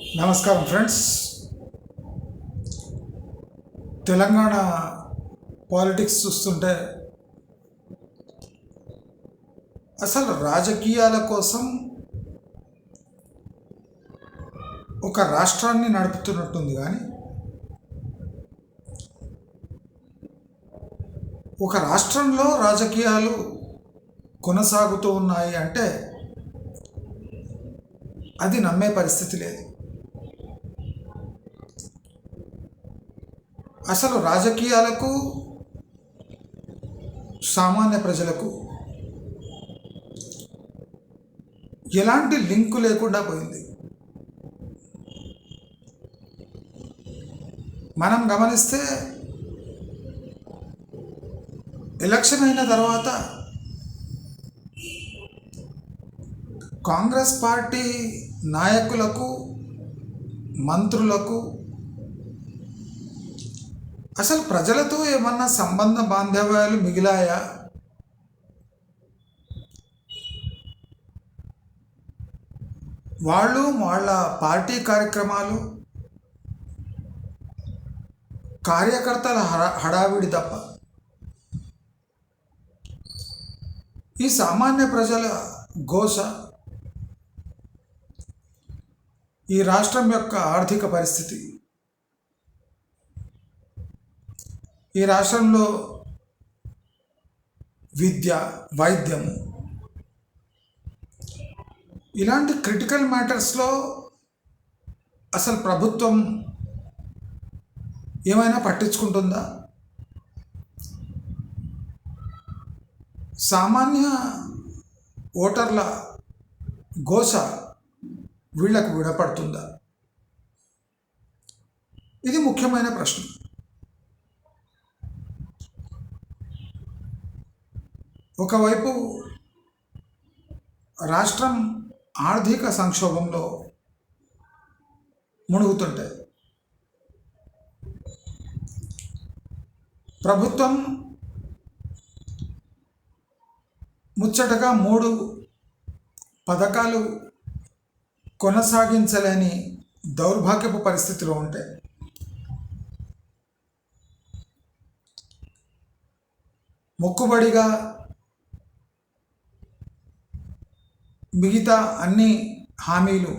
నమస్కారం friends. Telangana politics చూస్తుంటే అసలు రాజకీయాల కోసం ఒక రాష్ట్రాన్ని నడుపుతున్నట్టుంది కానీ ఒక రాష్ట్రంలో రాజకీయాలు కొనసాగుతూ ఉన్నాయి అంటే అది నమ్మే పరిస్థితి లేదు. అసలు రాజకీయాలకు సామాన్య ప్రజలకు ఎలాంటి లింకు లేకుండా పోయింది. మనం గమనిస్తే ఎలక్షన్ అయిన తర్వాత కాంగ్రెస్ పార్టీ నాయకులకు మంత్రులకు అసలు ప్రజలతో ఏమన్నా సంబంధ బాంధవ్యాలు మిగిలాయా? వాళ్ళు వాళ్ళ పార్టీ కార్యక్రమాలు కార్యకర్తల హడావిడి తప్ప. ఈ సామాన్య ప్రజల ఘోష ఈ రాష్ట్రం యొక్క ఆర్థిక పరిస్థితి. ఈ రాష్ట్రంలో విద్య వైద్యము ఇలాంటి క్రిటికల్ మ్యాటర్స్లో అసలు ప్రభుత్వం ఏమైనా పట్టించుకుంటుందా? సామాన్య ఓటర్ల ఘోష వీళ్ళకు విడపడుతుందా ఇది ముఖ్యమైన ప్రశ్న. ఒకవైపు రాష్ట్రం ఆర్థిక సంక్షోభంలో మునుగుతుంటాయి. ప్రభుత్వం ముచ్చటగా మూడు పథకాలు కొనసాగించలేని దౌర్భాగ్యపు పరిస్థితిలో ఉంటే మొక్కుబడిగా మిగతా అన్ని హామీలు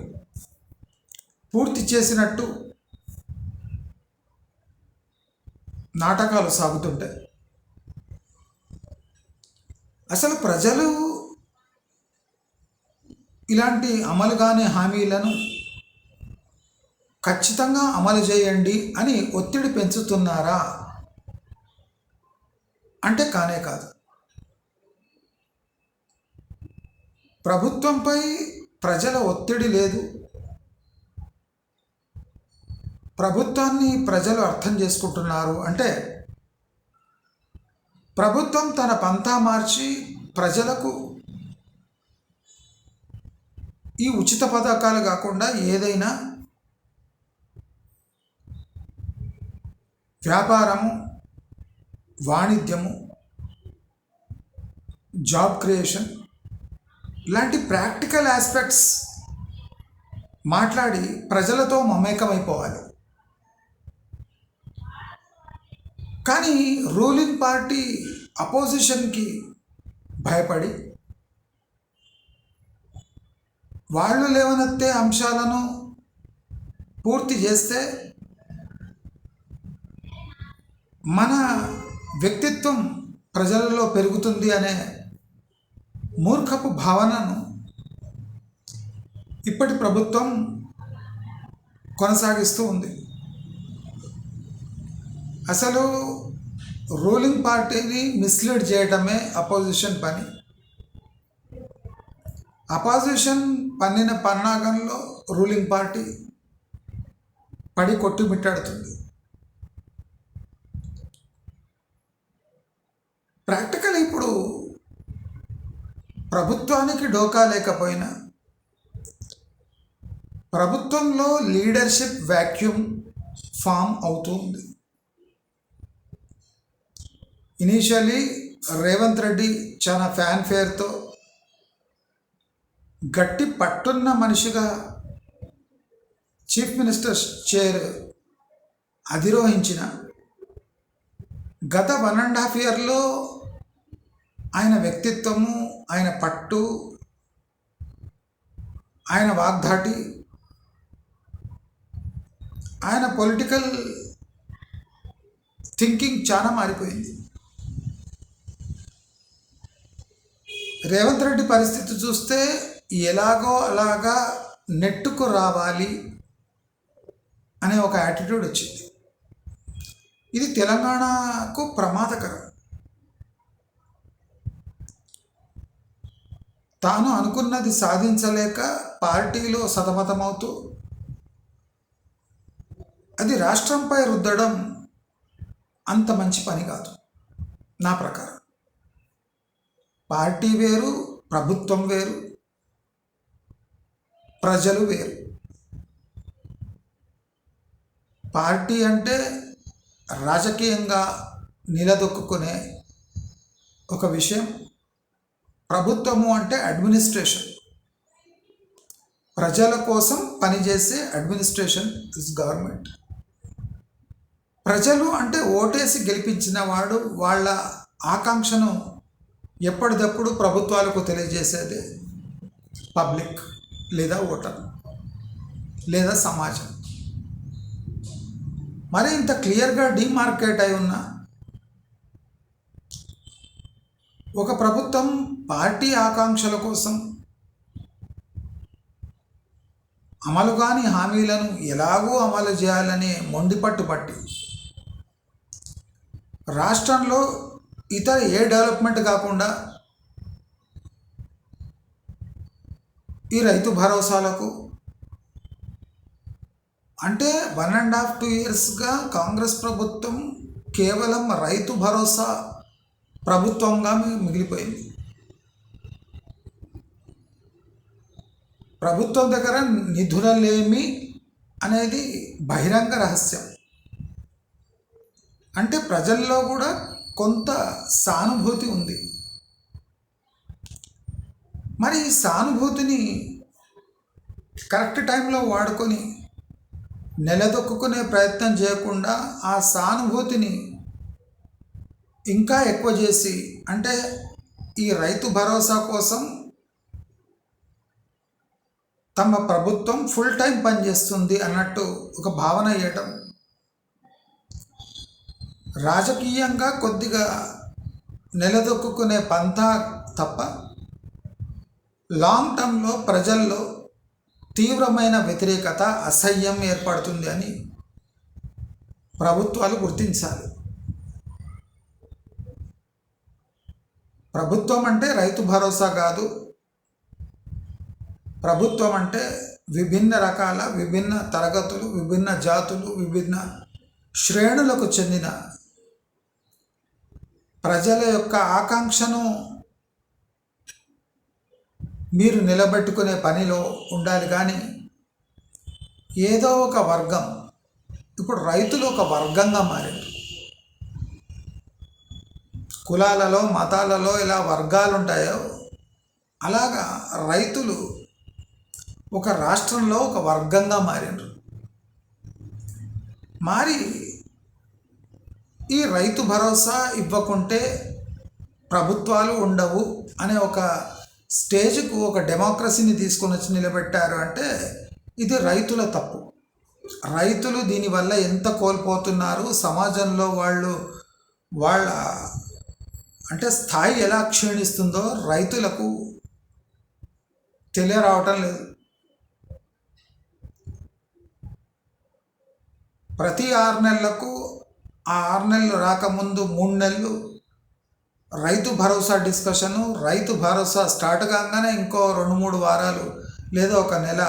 పూర్తి చేసినట్టు నాటకాలు సాగుతుంటాయి. అసలు ప్రజలు ఇలాంటి అమలు కాని హామీలను ఖచ్చితంగా అమలు చేయండి అని ఒత్తిడి పెంచుతున్నారా? అంటే కానే కాదు. ప్రభుత్వంపై ప్రజల ఒత్తిడి లేదు. ప్రభుత్వాన్ని ప్రజలు అర్థం చేసుకుంటున్నారు అంటే ప్రభుత్వం తన పంతా మార్చి ప్రజలకు ఈ ఉచిత పథకాలు కాకుండా ఏదైనా వ్యాపారము వాణిజ్యము జాబ్ క్రియేషన్ ఇలాంటి ప్రాక్టికల్ ఆస్పెక్ట్స్ మాట్లాడి ప్రజలతో మమేకమైపోవాలి. కానీ రూలింగ్ పార్టీ అపోజిషన్కి భయపడి వాళ్ళు లేవనెత్తే అంశాలను పూర్తి చేస్తే మన వ్యక్తిత్వం ప్రజలలో పెరుగుతుంది అనే మూర్ఖపు భావనను ఇప్పటి ప్రభుత్వం కొనసాగిస్తూ ఉంది. అసలు రూలింగ్ పార్టీని మిస్లీడ్ చేయడమే అపోజిషన్ పని. అపోజిషన్ పన్నిన పన్నాగంలో రూలింగ్ పార్టీ పడి కొట్టుమిట్టాడుతుంది ప్రాక్టికల్ ఇప్పుడు ప్రభుత్వానికి డోకా లేకపోయినా ప్రభుత్వంలో లీడర్షిప్ వ్యాక్యూమ్ ఫామ్ అవుతుంది. ఇనీషియలీ రేవంత్ రెడ్డి చాలా ఫ్యాన్ ఫేర్తో గట్టి పట్టున్న మనిషిగా చీఫ్ మినిస్టర్ చైర్ అధిరోహించిన గత వన్ అండ్ హాఫ్ ఇయర్లో ఆయన వ్యక్తిత్వము ఆయన పట్టు ఆయన వాగ్ధాటి ఆయన పొలిటికల్ థింకింగ్ చాలా మారిపోయింది. రేవంత్ రెడ్డి పరిస్థితి చూస్తే ఎలాగో అలాగా నెట్టుకు రావాలి అనే ఒక యాటిట్యూడ్ వచ్చింది. ఇది తెలంగాణకు ప్రమాదకరం. తాను అనుకున్నది సాధించలేక పార్టీలో సతమతమవుతూ అది రాష్ట్రంపై రుద్దడం అంత మంచి పని కాదు నా ప్రకారం. పార్టీ వేరు ప్రభుత్వం వేరు ప్రజలు వేరు. పార్టీ అంటే రాజకీయంగా నిలదొక్కునే ఒక విషయం. ప్రభుత్వము అంటే అడ్మినిస్ట్రేషన్ ప్రజల కోసం పనిచేసే అడ్మినిస్ట్రేషన్ ఇస్ గవర్నమెంట్ ప్రజలు అంటే ఓటేసి గెలిపించిన వాడు వాళ్ళ ఆకాంక్షను ఎప్పటికప్పుడు ప్రభుత్వాలకు తెలియజేసేది పబ్లిక్ లేదా ఓటర్ లేదా సమాజం. మరి ఇంత క్లియర్గా డిమార్కెట్ అయి ఉన్న ఒక ప్రభుత్వం పార్టీ ఆకాంక్షల కోసం అమలు కాని హామీలను ఎలాగూ అమలు చేయాలనే మొండిపట్టు పట్టి రాష్ట్రంలో ఇతర ఏ డెవలప్మెంట్ కాకుండా ఈ రైతు భరోసాలకు అంటే వన్ అండ్ హాఫ్ టూ ఇయర్స్గా కాంగ్రెస్ ప్రభుత్వం కేవలం రైతు భరోసా ప్రభుత్వంగా మిగిలిపోయింది. ప్రభుత్వం దగ్గర నిధులలేమి అనేది బహిరంగ రహస్యం. అంటే ప్రజల్లో కూడా కొంత సానుభూతి ఉంది. మరి ఈ సానుభూతిని కరెక్ట్ టైంలో వాడుకొని నిలదొక్కునే ప్రయత్నం చేయకుండా ఆ సానుభూతిని ఇంకా ఎక్కువ చేసి అంటే ఈ రైతు భరోసా కోసం తమ ప్రభుత్వం ఫుల్ టైం పనిచేస్తుంది అన్నట్టు ఒక భావన ఇవ్వటం రాజకీయంగా కొద్దిగా నిలదొక్కునే పంతా తప్ప లాంగ్ టర్మ్లో ప్రజల్లో తీవ్రమైన వ్యతిరేకత అసహ్యం ఏర్పడుతుంది అని ప్రభుత్వాలు గుర్తించాలి. ప్రభుత్వం అంటే రైతు భరోసా కాదు. ప్రభుత్వం అంటే విభిన్న రకాల విభిన్న తరగతులు విభిన్న జాతులు విభిన్న శ్రేణులకు చెందిన ప్రజల యొక్క ఆకాంక్షను మీరు నిలబెట్టుకునే పనిలో ఉండాలి కానీ ఏదో ఒక వర్గం ఇప్పుడు రైతులు ఒక వర్గంగా మారింది. కులాలలో మతాలలో ఇలా వర్గాలు ఉంటాయో అలాగా రైతులు ఒక రాష్ట్రంలో ఒక వర్గంగా మారినరు మారి ఈ రైతు భరోసా ఇవ్వకుంటే ప్రభుత్వాలు ఉండవు అనే ఒక స్టేజ్కు ఒక డెమోక్రసీని తీసుకొని వచ్చి నిలబెట్టారు అంటే ఇది రైతుల తప్పు. రైతులు దీనివల్ల ఎంత కోల్పోతున్నారు? సమాజంలో వాళ్ళు వాళ్ళ అంటే స్థాయి ఎలా క్షీణిస్తుందో రైతులకు తెలియరావటం లేదు. ప్రతి ఆరు నెలలకు ఆ ఆరు నెలలు రాకముందు మూడు నెలలు రైతు భరోసా డిస్కషను రైతు భరోసా స్టార్ట్ కాగానే ఇంకో రెండు మూడు వారాలు లేదా ఒక నెల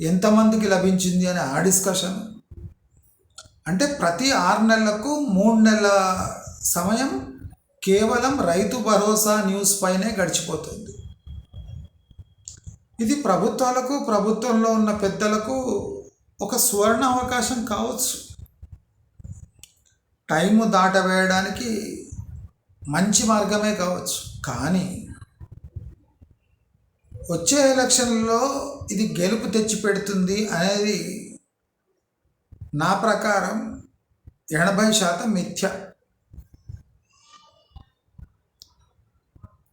ఎంతమందికి లభించింది అని ఆ డిస్కషన్. అంటే ప్రతి ఆరు నెలలకు మూడు నెలల సమయం కేవలం రైతు భరోసా న్యూస్ పైనే గడిచిపోతుంది. ఇది ప్రభుత్వాలకు ప్రభుత్వంలో ఉన్న పెద్దలకు ఒక సువర్ణ అవకాశం కావచ్చు. టైము దాటవేయడానికి మంచి మార్గమే కావచ్చు. కానీ వచ్చే ఎలక్షన్లో ఇది గెలుపు తెచ్చిపెడుతుంది అనేది నా ప్రకారం ఎనభై శాతం మిథ్య.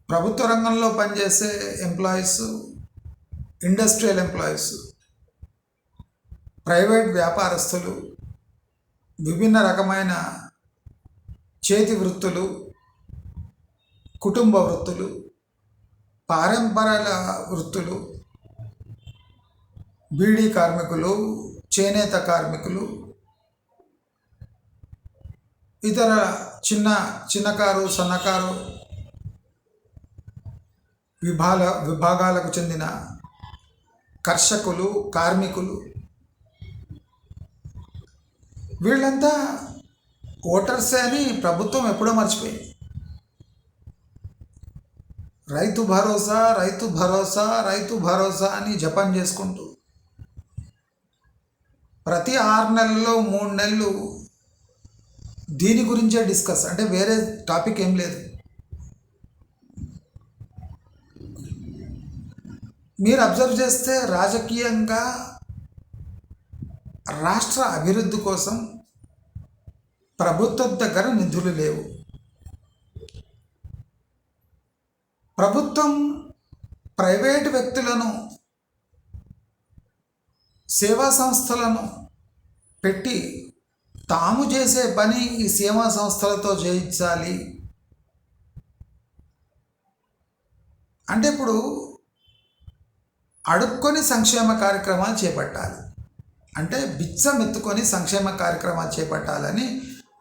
ప్రభుత్వ రంగంలో పనిచేసే ఎంప్లాయీస్ ఇండస్ట్రియల్ ఎంప్లాయీస్ ప్రైవేట్ వ్యాపారస్తులు విభిన్న రకమైన చేతి వృత్తులు కుటుంబ వృత్తులు పారంపరాల వృత్తులు బీడీ కార్మికులు చేనేత కార్మికులు ఇతర చిన్న చిన్నకారు సన్నకారు విభాగ విభాగాలకు చెందిన కర్షకులు కార్మికులు. వీళ్ళంతా ఓటర్సే అని ప్రభుత్వం ఎప్పుడో మర్చిపోయింది. రైతు భరోసా రైతు భరోసా రైతు భరోసా అని జపం చేసుకుంటూ ప్రతి ఆరు నెలల్లో మూడు నెలలు దీని గురించే డిస్కస్. అంటే వేరే టాపిక్ ఏం లేదు. మీరు అబ్జర్వ్ చేస్తే రాజకీయంగా రాష్ట్ర అభివృద్ధి కోసం ప్రభుత్వం దగ్గర నిధులు లేవు. ప్రభుత్వం ప్రైవేటు వ్యక్తులను సేవా సంస్థలను పెట్టి తాము చేసే పని ఈ సేవా సంస్థలతో చేయించాలి. అంటే ఇప్పుడు అడుక్కొని సంక్షేమ కార్యక్రమాలు చేపట్టాలి. అంటే బిచ్చం ఎత్తుకొని సంక్షేమ కార్యక్రమాలు చేపట్టాలని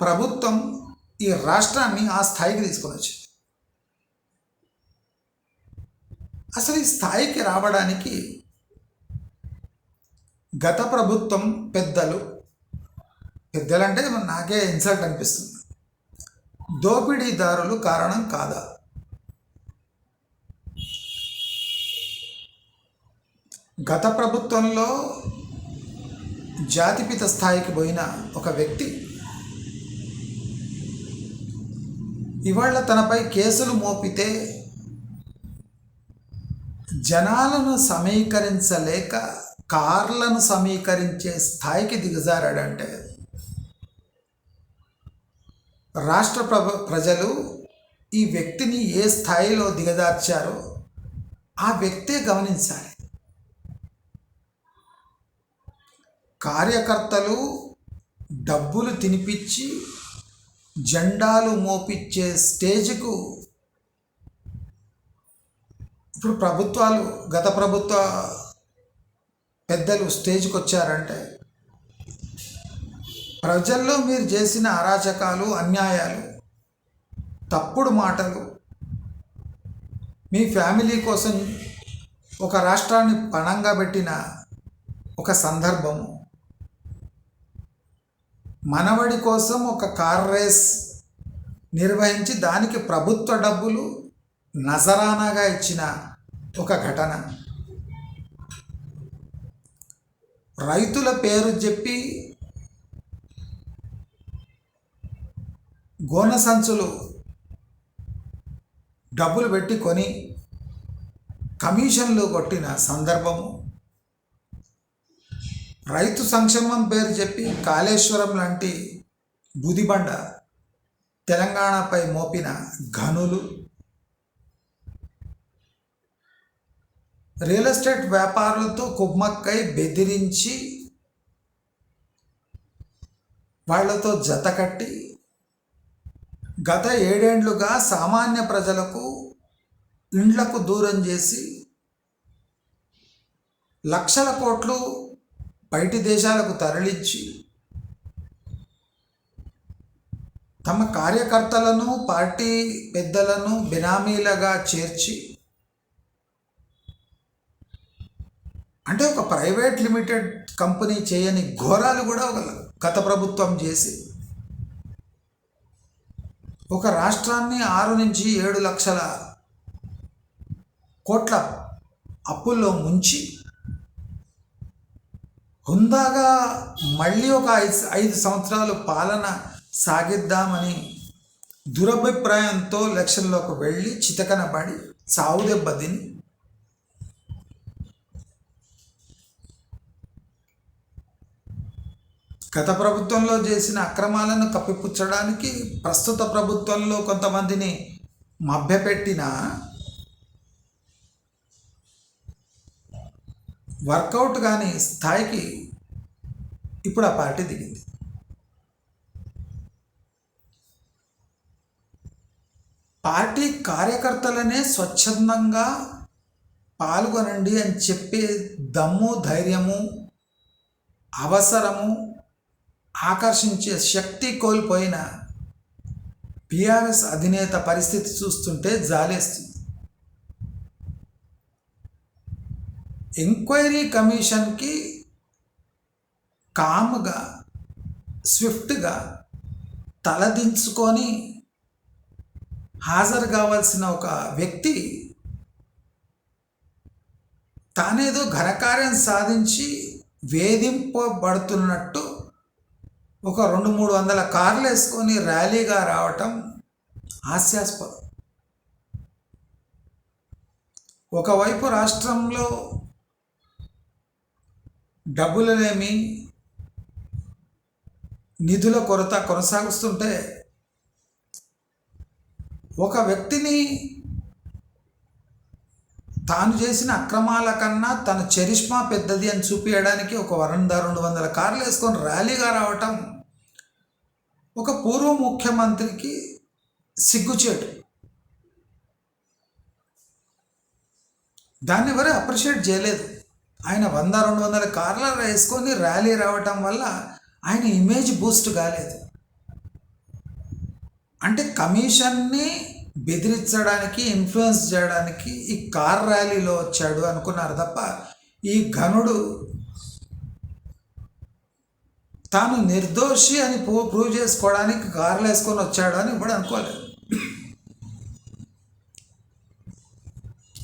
ప్రభుత్వం ఈ రాష్ట్రాన్ని ఆ స్థాయికి తీసుకొని వచ్చింది. అసలు ఈ స్థాయికి రావడానికి గత ప్రభుత్వం పెద్దలు పెద్దలంటే నాకే ఇన్సల్ట్ అనిపిస్తుంది. దోపిడీదారులు కారణం కాదా? గత ప్రభుత్వంలో జాతిపిత స్థాయికి పోయిన ఒక వ్యక్తి ఇవాళ తనపై కేసులు మోపితే జనాలను సమీకరించలేక కార్లను సమీకరించే స్థాయికి దిగజారాడంటే రాష్ట్ర ప్రభ ప్రజలు ఈ వ్యక్తిని ఏ స్థాయిలో దిగజార్చారో ఆ వ్యక్తే గమనించాలి. కార్యకర్తలు డబ్బులు తినిపించి జెండాలు మోపిచ్చే స్టేజ్కు ఇప్పుడు ప్రభుత్వాలు గత ప్రభుత్వ పెద్దలు స్టేజ్కి వచ్చారంటే ప్రజల్లో మీరు చేసిన అరాచకాలు అన్యాయాలు తప్పుడు మాటలు మీ ఫ్యామిలీ కోసం ఒక రాష్ట్రాన్ని పణంగా పెట్టిన ఒక సందర్భము. మనవడి కోసం ఒక కార్ రేస్ నిర్వహించి దానికి ప్రభుత్వ డబ్బులు నజరానాగా ఇచ్చిన ఒక ఘటన. రైతుల పేరు చెప్పి గోన సంచులు డబ్బులు పెట్టి కొని కమిషన్లు కొట్టిన సందర్భము. రైతు సంక్షేమం పేరు చెప్పి కాళేశ్వరం లాంటి బుదిబండ తెలంగాణపై మోపిన ఘనులు రియల్ ఎస్టేట్ వ్యాపారులతో కుమ్మక్కై బెదిరించి వాళ్ళతో జతకట్టి గత ఏడేండ్లుగా సామాన్య ప్రజలకు ఇండ్లకు దూరం చేసి లక్షల కోట్లు బయటి దేశాలకు తరలించి తమ కార్యకర్తలను పార్టీ పెద్దలను బినామీలుగా చేర్చి అంటే ఒక ప్రైవేట్ లిమిటెడ్ కంపెనీ చేయని ఘోరాలు కూడా ఒక గత ప్రభుత్వం చేసి ఒక రాష్ట్రాన్ని ఆరు నుంచి ఏడు లక్షల కోట్ల అప్పుల్లో ముంచి హుందాగా మళ్ళీ ఒక ఐదు ఐదు సంవత్సరాలు పాలన సాగిద్దామని దురభిప్రాయంతో ఎలక్షన్లోకి వెళ్ళి చితకన పడి సావు దెబ్బతిని గత ప్రభుత్వంలో చేసిన అక్రమాలను కప్పిపుచ్చడానికి ప్రస్తుత ప్రభుత్వంలో కొంతమందిని మభ్యపెట్టిన వర్కౌట్ కాని స్థాయికి ఇప్పుడు ఆ పార్టీ దిగింది. పార్టీ కార్యకర్తలనే స్వచ్ఛందంగా పాల్గొనండి అని చెప్పే దమ్ము ధైర్యము అవసరము ఆకర్షించే శక్తి కోల్పోయిన పిఆర్ఎస్ అధినేత పరిస్థితి చూస్తుంటే జాలేస్తుంది. ఎంక్వైరీ కమిషన్కి కామ్గా స్విఫ్ట్గా తలదించుకొని హాజరు కావాల్సిన ఒక వ్యక్తి తానేదో ఘనకార్యం సాధించి వేధింపబడుతున్నట్టు ఒక రెండు మూడు వందల కార్లు వేసుకొని ర్యాలీగా రావటం హాస్యాస్పదం. ఒకవైపు రాష్ట్రంలో డబ్బులనేమి నిధుల కొరత కొనసాగుస్తుంటే ఒక వ్యక్తిని తాను చేసిన అక్రమాల కన్నా తన చరిష్మా పెద్దది అని చూపించడానికి ఒక వంద రెండు వందల కార్లు వేసుకొని ర్యాలీగా రావటం ఒక పూర్వ ముఖ్యమంత్రికి సిగ్గుచేటు. దాన్ని ఎవరు అప్రిషియేట్ చేయలేదు. ఆయన వంద రెండు వందల కార్ల వేసుకొని ర్యాలీ రావటం వల్ల ఆయన ఇమేజ్ బూస్ట్ కాలేదు. అంటే కమిషన్ని బెదిరించడానికి ఇన్ఫ్లుయెన్స్ చేయడానికి ఈ కార్ ర్యాలీలో వచ్చాడు అనుకున్నారు తప్ప ఈ ఘనుడు తాను నిర్దోషి అని ప్రూ- ప్రూవ్ చేసుకోవడానికి కార్లు వేసుకొని వచ్చాడు అని ఇప్పుడు అనుకోలేదు.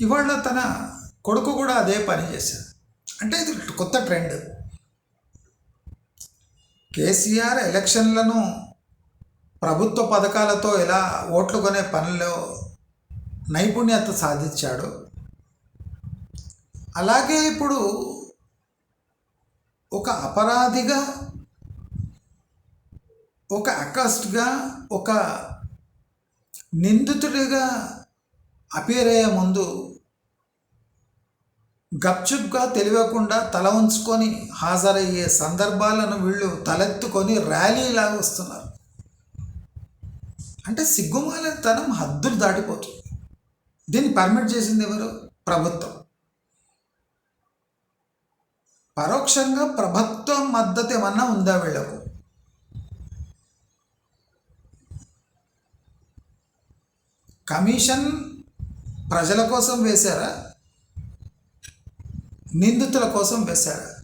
ఇవాళ తన కొడుకు కూడా అదే పని చేశాడు. అంటే ఇది కొత్త ట్రెండ్. కేసీఆర్ ఎలక్షన్లను ప్రభుత్వ పథకాలతో ఎలా ఓట్లు కొనే పనిలో నైపుణ్యత సాధించాడు. అలాగే ఇప్పుడు ఒక అపరాధిగా ఒక అకస్ట్గా ఒక నిందితుడిగా అపేర్ అయ్యే ముందు గప్చుప్గా తెలియకుండా తల ఉంచుకొని హాజరయ్యే సందర్భాలను వీళ్ళు తలెత్తుకొని ర్యాలీలాగా వస్తున్నారు. అంటే సిగ్గుమాలితనం హద్దులు దాటిపోతుంది. దీన్ని పర్మిట్ చేసింది ఎవరు? ప్రభుత్వం. పరోక్షంగా ప్రభుత్వం మద్దతు ఏమన్నా ఉందా వీళ్ళకు? కమిషన్ ప్రజల కోసం వేశారా? నిందితుల కోసం వేశారు.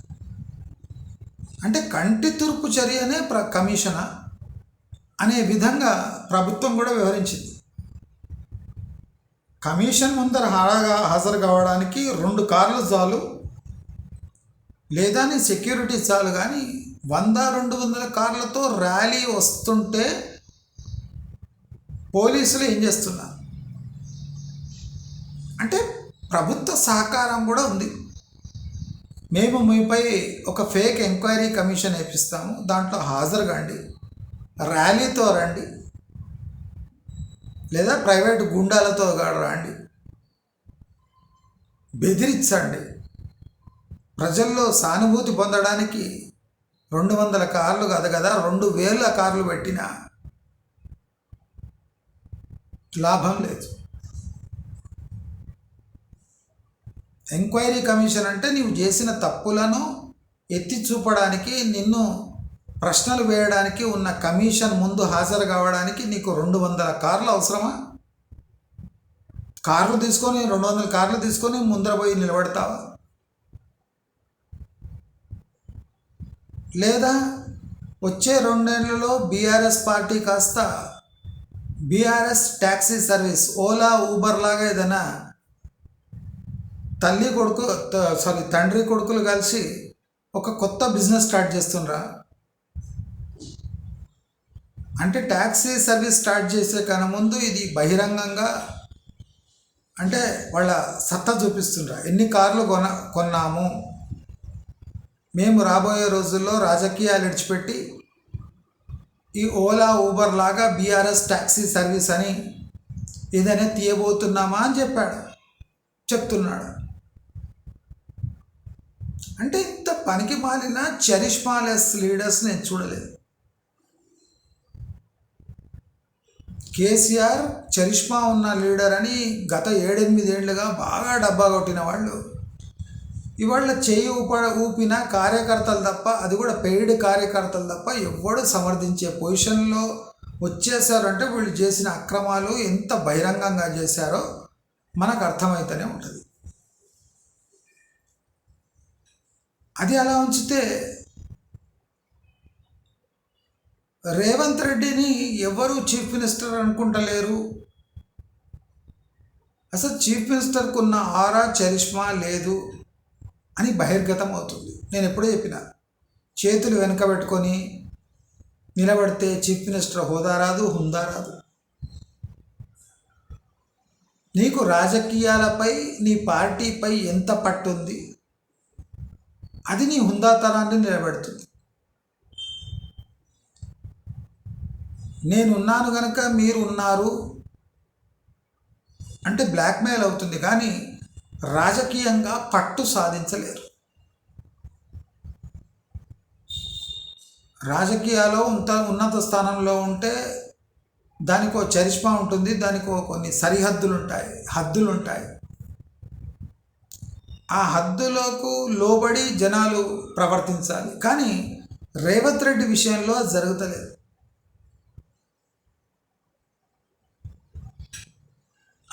అంటే కంటి తూర్పు చర్యనే ప్ర కమిషనా అనే విధంగా ప్రభుత్వం కూడా వివరించింది. కమిషన్ ముందర హాజరుగా హాజరు కావడానికి రెండు కార్లు చాలు లేదా నీ సెక్యూరిటీ చాలు కానీ వంద రెండు వందల కార్లతో ర్యాలీ వస్తుంటే పోలీసులు ఏం చేస్తున్నారు? అంటే ప్రభుత్వ సహకారం కూడా ఉంది. మేము మీపై ఒక ఫేక్ ఎంక్వైరీ కమిషన్ వేపిస్తాము. దాంట్లో హాజరు కండి ర్యాలీతో రండి. లేదా ప్రైవేట్ గుండాలతో రండి. బెదిరించండి. ప్రజల్లో సానుభూతి పొందడానికి రెండు వందల కార్లు కాదు కదా రెండు వేల కార్లు పెట్టినా లాభం లేదు. ఎంక్వైరీ కమిషన్ అంటే నీవు చేసిన తప్పులను ఎత్తి చూపడానికి నిన్ను ప్రశ్నలు వేయడానికి ఉన్న కమిషన్ ముందు హాజరు కావడానికి నీకు రెండు వందల కార్లు అవసరమా? కార్లు తీసుకొని రెండు వందల కార్లు తీసుకొని ముందర పోయి నిలబడతావా? లేదా వచ్చే రెండేళ్ళలో బీఆర్ఎస్ పార్టీ కాస్త BRS taxi service Ola Uber లాగా ఏదైనా తల్లి కొడుకు త- సారీ తండ్రి కొడుకులు కలిసి ఒక కొత్త బిజినెస్ స్టార్ట్ చేస్తుండ్రా. అంటే ట్యాక్సీ సర్వీస్ స్టార్ట్ చేసే కన్నా ముందు ఇది బహిరంగంగా అంటే వాళ్ళ సత్తా చూపిస్తుండ్రా. ఎన్ని కార్లు కొన కొన్నాము? మేము రాబోయే రోజుల్లో రాజకీయాలు విడిచిపెట్టి ఈ ఓలా ఊబర్ లాగా బీఆర్ఎస్ ట్యాక్సీ సర్వీస్ అని ఏదైనా తీయబోతున్నామా అని చెప్పాడు. చెప్తున్నాడు. అంటే ఇంత పనికి మాలిన చరిష్మాలెస్ లీడర్స్ నేను చూడలేదు. కేసీఆర్ చరిష్మా ఉన్న లీడర్ అని గత ఏడెనిమిదేళ్ళుగా బాగా డబ్బా కొట్టిన వాళ్ళు. ఇవాళ చేయి ఊప ఊపిన కార్యకర్తలు తప్ప అది కూడా పెయిడ్ కార్యకర్తలు తప్ప ఎవడు సమర్థించే పొజిషన్లో వచ్చేసారంటే వీళ్ళు చేసిన అక్రమాలు ఎంత బహిరంగంగా చేశారో మనకు అర్థమవుతూనే ఉంటుంది. అది అలా ఉంచితే రేవంత్ రెడ్డిని ఎవరు చీఫ్ మినిస్టర్ అనుకుంటలేరు? అసలు చీఫ్ మినిస్టర్కు ఉన్న ఆరా చరిష్మా లేదు అని బహిర్గతం అవుతుంది. నేను ఎప్పుడూ చెప్పిన చేతులు వెనకబెట్టుకొని నిలబడితే చీఫ్ మినిస్టర్ హోదా రాదు హుందా రాదు. నీకు రాజకీయాలపై నీ పార్టీపై ఎంత పట్టుంది? అది నీ హుందాతనాన్ని నిలబెడుతుంది. నేనున్నాను కనుక మీరు ఉన్నారు అంటే బ్లాక్మెయిల్ అవుతుంది కానీ రాజకీయంగా పట్టు సాధించలేరు. రాజకీయాల్లో ఉంత ఉన్నత స్థానంలో ఉంటే దానికో చరిష్మా ఉంటుంది దానికి కొన్ని సరిహద్దులు ఉంటాయి హద్దులు ఉంటాయి ఆ హద్దులకు లోబడి జనాలు ప్రవర్తించాలి. కానీ రేవంత్ రెడ్డి విషయంలో అది జరుగుతలేదు.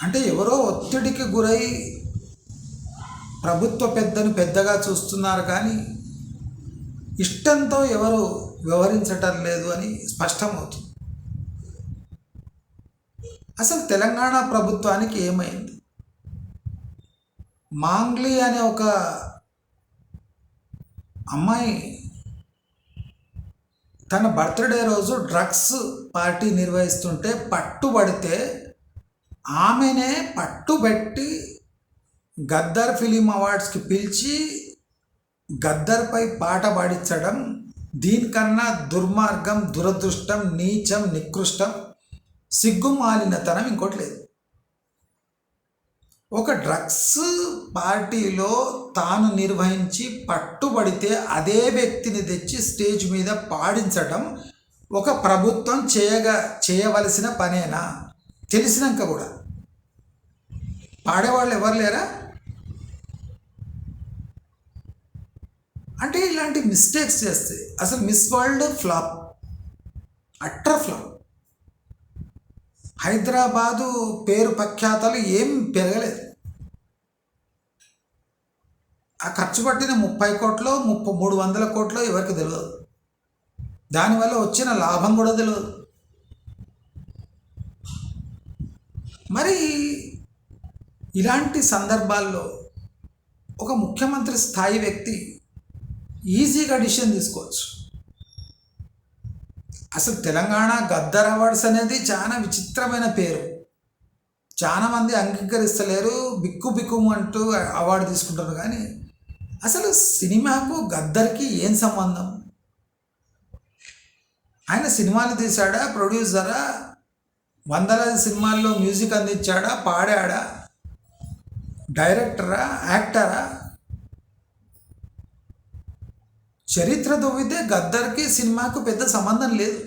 అంటే ఎవరో ఒత్తిడికి గురై ప్రభుత్వ పెద్దను పెద్దగా చూస్తున్నారు కానీ ఇష్టంతో ఎవరు వ్యవహరించటం లేదు అని స్పష్టమవుతుంది. అసలు తెలంగాణ ప్రభుత్వానికి ఏమైంది? మాంగ్లీ అనే ఒక అమ్మాయి తన బర్త్డే రోజు డ్రగ్స్ పార్టీ నిర్వహిస్తుంటే పట్టుబడితే ఆమెనే పట్టుబెట్టి గద్దర్ ఫిలిం అవార్డ్స్కి పిలిచి గద్దర్పై పాట పాడించడం దీనికన్నా దుర్మార్గం దురదృష్టం నీచం నికృష్టం సిగ్గుమాలినతనం ఇంకోటి లేదు. ఒక డ్రగ్స్ పార్టీలో తాను నిర్వహించి పట్టుబడితే అదే వ్యక్తిని తెచ్చి స్టేజ్ మీద పాడించడం ఒక ప్రభుత్వం చేయగా చేయవలసిన పనేనా? తెలిసినాక కూడా. పాడేవాళ్ళు ఎవరు లేరా? అంటే ఇలాంటి మిస్టేక్స్ చేస్తే అసలు మిస్ వరల్డ్ ఫ్లాప్. అట్ర ఫ్లాప్. హైదరాబాదు పేరు ప్రఖ్యాతలు ఏం పెరగలేదు. ఆ ఖర్చు పట్టిన ముప్పై కోట్లు ముప్పై మూడు వందల కోట్లు ఎవరికి తెలియదు. దానివల్ల వచ్చిన లాభం కూడా తెలియదు. మరి ఇలాంటి సందర్భాల్లో ఒక ముఖ్యమంత్రి స్థాయి వ్యక్తి ఈజీగా డిసిషన్ తీసుకోవచ్చు. అసలు తెలంగాణ గద్దర్ అవార్డ్స్ అనేది చాలా విచిత్రమైన పేరు. చాలామంది అంగీకరిస్తలేరు బిక్కు బిక్కు అంటూ అవార్డు తీసుకుంటారు కానీ అసలు సినిమాకు గద్దర్కి ఏం సంబంధం? ఆయన సినిమాలు తీశాడా ప్రొడ్యూసరా? వందలాది సినిమాల్లో మ్యూజిక్ అందించాడా పాడాడా? డైరెక్టరా యాక్టరా? చరిత్ర దువ్వితే గద్దర్కి సినిమాకు పెద్ద సంబంధం లేదు.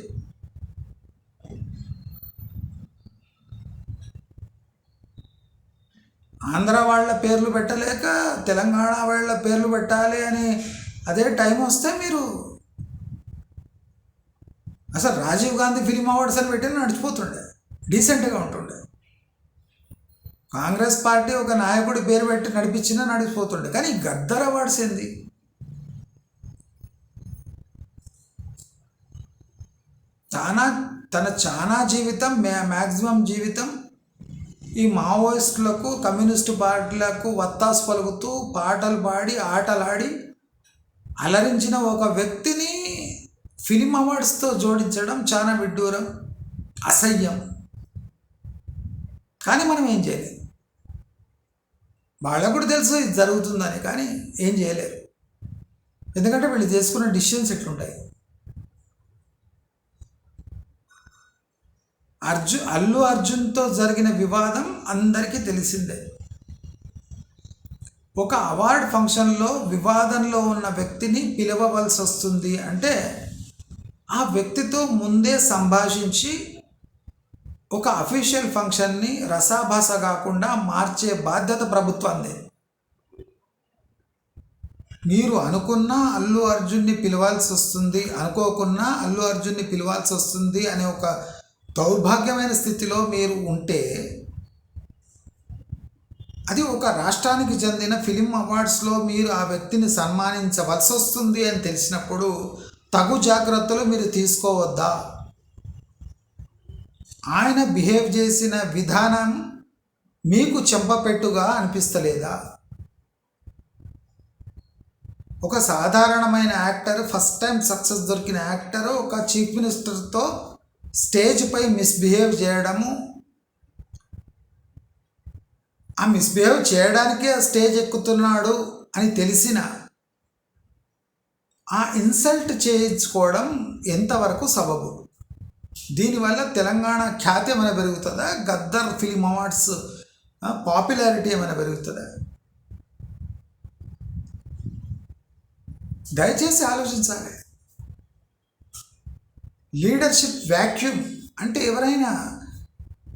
ఆంధ్ర వాళ్ళ పేర్లు పెట్టలేక తెలంగాణ వాళ్ళ పేర్లు పెట్టాలి అని అదే టైం వస్తే మీరు అసలు రాజీవ్ గాంధీ ఫిలిం అవార్డ్స్ అని పెట్టి నడిచిపోతుండే డీసెంట్గా ఉంటుండే. కాంగ్రెస్ పార్టీ ఒక నాయకుడి పేరు పెట్టి నడిపించినా నడిచిపోతుండే. కానీ గద్దర్ అవార్డ్స్ ఏంది? చాలా తన చాలా జీవితం మ్యా మ్యాక్సిమం జీవితం ఈ మావోయిస్టులకు కమ్యూనిస్టు పార్టీలకు వత్తాసు పలుకుతూ పాటలు పాడి ఆటలాడి అలరించిన ఒక వ్యక్తిని ఫిలిం అవార్డ్స్తో జోడించడం చాలా విడ్డూరం అసహ్యం. కానీ మనం ఏం చేయలేదు వాళ్ళకు కూడా తెలుసు ఇది జరుగుతుందని కానీ ఏం చేయలేరు. ఎందుకంటే వీళ్ళు చేసుకున్న డిసిషన్స్ ఎట్లుంటాయి అర్జున్ అల్లు అర్జున్తో జరిగిన వివాదం అందరికీ తెలిసిందే. ఒక అవార్డ్ ఫంక్షన్లో వివాదంలో ఉన్న వ్యక్తిని పిలవవలసి వస్తుంది అంటే ఆ వ్యక్తితో ముందే సంభాషించి ఒక అఫీషియల్ ఫంక్షన్ని రసాభాస కాకుండా మార్చే బాధ్యత ప్రభుత్వంది. మీరు అనుకున్నా అల్లు అర్జున్ని పిలవాల్సి వస్తుంది అనుకోకున్నా అల్లు అర్జున్ని పిలవాల్సి వస్తుంది అనే ఒక దౌర్భాగ్యమైన స్థితిలో మీరు ఉంటే అది ఒక రాష్ట్రానికి చెందిన ఫిలిం అవార్డ్స్లో మీరు ఆ వ్యక్తిని సన్మానించవలసి వస్తుంది అని తెలిసినప్పుడు తగు జాగ్రత్తలు మీరు తీసుకోవద్దా? ఆయన బిహేవ్ చేసిన విధానం మీకు చెంపపెట్టుగా అనిపిస్తలేదా? ఒక సాధారణమైన యాక్టర్ ఫస్ట్ టైం సక్సెస్ దొరికిన యాక్టర్ ఒక చీఫ్ మినిస్టర్తో స్టేజ్పై మిస్బిహేవ్ చేయడము. ఆ మిస్బిహేవ్ చేయడానికే ఆ స్టేజ్ ఎక్కుతున్నాడు అని తెలిసిన ఆ ఇన్సల్ట్ చేయించుకోవడం ఎంతవరకు సబబు? దీనివల్ల తెలంగాణ ఖ్యాతి ఏమైనా పెరుగుతుందా? గద్దర్ ఫిలిం అవార్డ్స్ పాపులారిటీ ఏమైనా పెరుగుతుందా? దయచేసి ఆలోచించాలి. లీడర్షిప్ వ్యాక్యూమ్ అంటే ఎవరైనా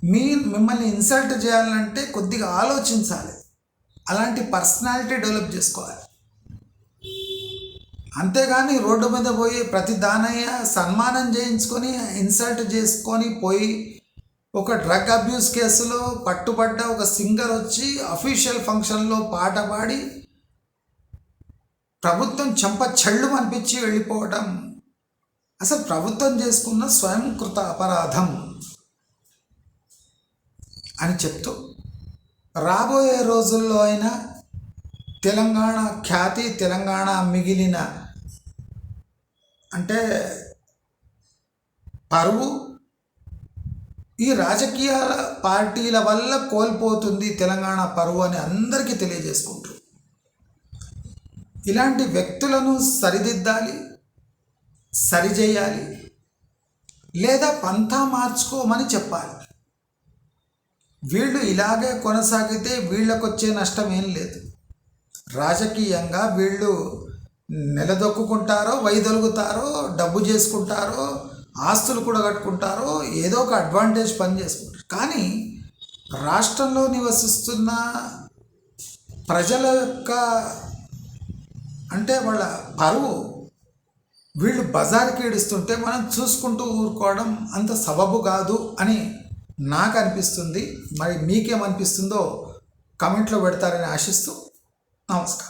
మీ మిమ్మల్ని ఇన్సల్ట్ చేయాలంటే కొద్దిగా ఆలోచించాలి. అలాంటి పర్సనాలిటీ డెవలప్ చేసుకోవాలి. అంతేగాని రోడ్డు మీద పోయి ప్రతి దానయ్య సన్మానం చేయించుకొని ఇన్సల్ట్ చేసుకొని పోయి ఒక డ్రగ్ అబ్యూస్ కేసులో పట్టుబడ్డ ఒక సింగర్ వచ్చి అఫీషియల్ ఫంక్షన్లో పాట పాడి ప్రభుత్వం చెంప చెళ్ళు అనిపించి వెళ్ళిపోవడం అసలు ప్రభుత్వం చేసుకున్న స్వయంకృత అపరాధం అని చెప్తూ రాబోయే రోజుల్లో అయినా తెలంగాణ ఖ్యాతి తెలంగాణ మిగిలిన అంటే పరువు ఈ రాజకీయ పార్టీల వల్ల కోల్పోతుంది తెలంగాణ పరువు అని అందరికీ తెలియజేసుకుంటారు ఇలాంటి వ్యక్తులను సరిదిద్దాలి సరిచేయాలి లేదా పంతా మార్చుకోమని చెప్పాలి. వీళ్ళు ఇలాగే కొనసాగితే వీళ్ళకు వచ్చే నష్టం ఏం లేదు. రాజకీయంగా వీళ్ళు నిలదొక్కుంటారో వైదొలుగుతారో డబ్బు చేసుకుంటారో ఆస్తులు కూడా కట్టుకుంటారో ఏదో ఒక అడ్వాంటేజ్ పని చేసుకుంటారు. కానీ రాష్ట్రంలో నివసిస్తున్న ప్రజల యొక్క అంటే వాళ్ళ పరువు వీళ్ళు బజార్కి ఏడుస్తుంటే మనం చూసుకుంటూ ఊరుకోవడం అంత సబబు కాదు అని నాకు అనిపిస్తుంది. మరి మీకేమనిపిస్తుందో కమెంట్లో పెడతారని ఆశిస్తూ నమస్కారం.